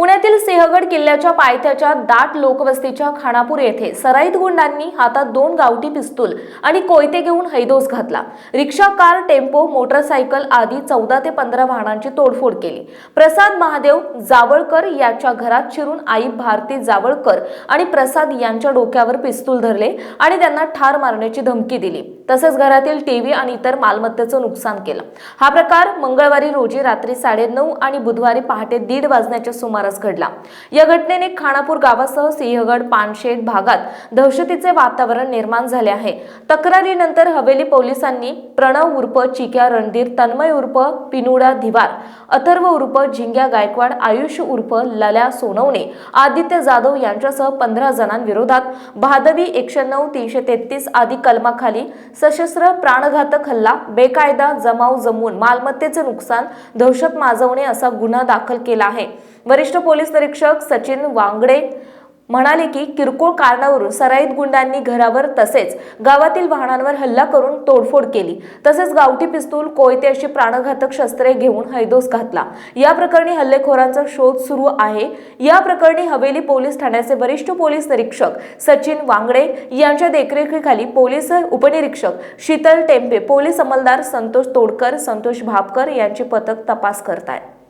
पुण्यातील सिंहगड किल्ल्याच्या पायथ्याच्या दाट लोकवस्तीच्या खानापूर येथे सराईत गुंडांनी हातात दोन गावठी पिस्तूल आणि कोयते घेऊन हैदोस घातला. रिक्षा कार टेम्पो मोटरसायकल आदी चौदा ते पंधरा वाहनांची तोडफोड केली. प्रसाद महादेव जावळकर याच्या घरात शिरून आई भारती जावळकर आणि प्रसाद यांच्या डोक्यावर पिस्तूल धरले आणि त्यांना ठार मारण्याची धमकी दिली. तसेच घरातील टीव्ही आणि इतर मालमत्तेचं नुकसान केलं. हा प्रकार मंगळवारी रोजी रात्री साडेनऊ आणि बुधवारी पहाटे दीड वाजण्याच्या सुमारास घडला. या घटनेने खानापूर गावासह सिंहगड पानशेत भागात दहशतीचे वातावरण निर्माण झाले आहे. तक्रारीनंतर हवेली पोलिसांनी प्रणव उर्फ चिक्या रणधीर तन्मय उर्फ पिनुडा धिवार अथर्व उर्फ झिंग्या गायकवाड आयुष उर्फ लल्या सोनवणे आदित्य जाधव यांच्यासह पंधरा जणांविरोधात भादवी एकशे नऊ तीनशे तेहतीस आदी कलमाखाली सशस्त्र प्राणघातक हल्ला बेकायदा जमाव जमवून मालमत्तेचे नुकसान दहशत माजवणे असा गुन्हा दाखल केला आहे. वरिष्ठ पोलीस निरीक्षक सचिन वांगडे म्हणाले की किरकोळ कारणावरून सराईत गुंडांनी घरावर तसेच गावातील वाहनांवर हल्ला करून तोडफोड केली. तसेच गावठी पिस्तूल कोयते अशी प्राणघातक शस्त्रे घेऊन हैदोस घातला. या प्रकरणी हल्लेखोरांचा शोध सुरू आहे. या प्रकरणी हवेली पोलीस ठाण्याचे वरिष्ठ पोलीस निरीक्षक सचिन वांगडे यांच्या देखरेखीखाली पोलीस उपनिरीक्षक शीतल टेंबे पोलीस अंमलदार संतोष तोडकर संतोष भापकर यांचे पथक तपास करत आहेत